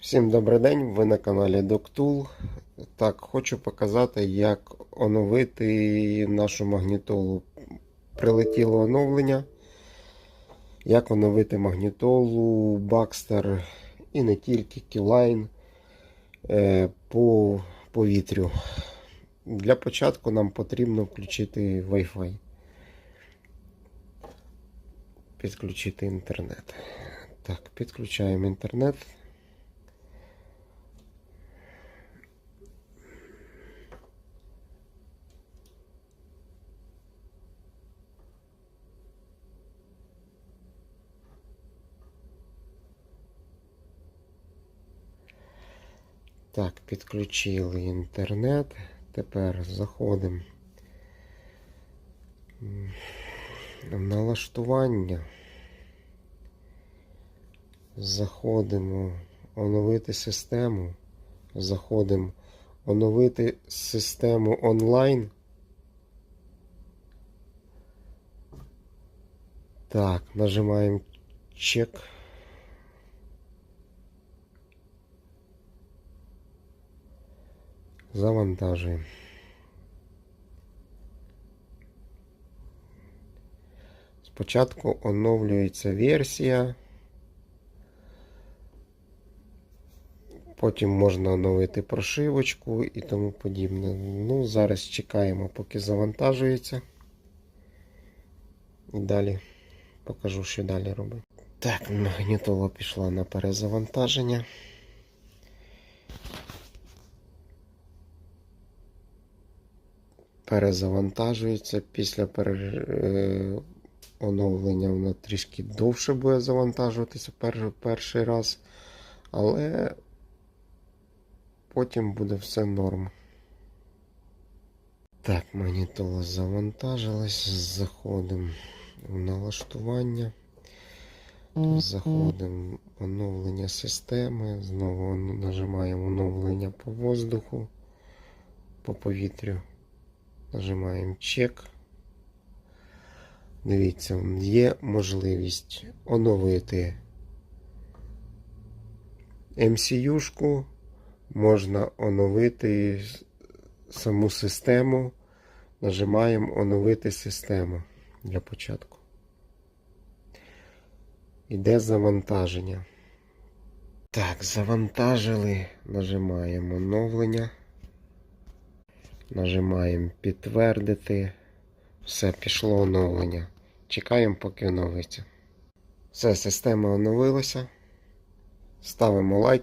Всім добрий день, ви на каналі DocTool. Так, хочу показати, як оновити нашу магнітолу. Прилетіло оновлення. Як оновити магнітолу, Baxter і не тільки Keyline е, по повітрю. Для початку нам потрібно включити Wi-Fi. Підключити інтернет. Так, підключаємо інтернет. Так, підключили інтернет. Тепер заходимо в налаштування. Заходимо оновити систему. Заходимо оновити систему онлайн. Так, нажимаємо чек. Завантажуємо. Спочатку оновлюється версія. Потім можна оновити прошивочку і тому подібне. Ну, зараз чекаємо, поки завантажується. І далі покажу, що далі робити. Так, магнітола пішла на перезавантаження. Перезавантажується. Після пере... е, оновлення воно трішки довше буде завантажуватися пер... перший раз. Але потім буде все норм. Так, магнітола завантажилась. Заходимо в налаштування. Заходимо в оновлення системи. Знову нажимаємо оновлення по воздуху, по повітрю. Нажимаємо чек. Дивіться, є можливість оновити MCU-шку, можна оновити саму систему. Нажимаємо оновити систему для початку. Іде завантаження. Так, завантажили. Нажимаємо оновлення. Нажимаємо підтвердити. Все, пішло оновлення. Чекаємо, поки оновиться. Все, система оновилася. Ставимо лайк.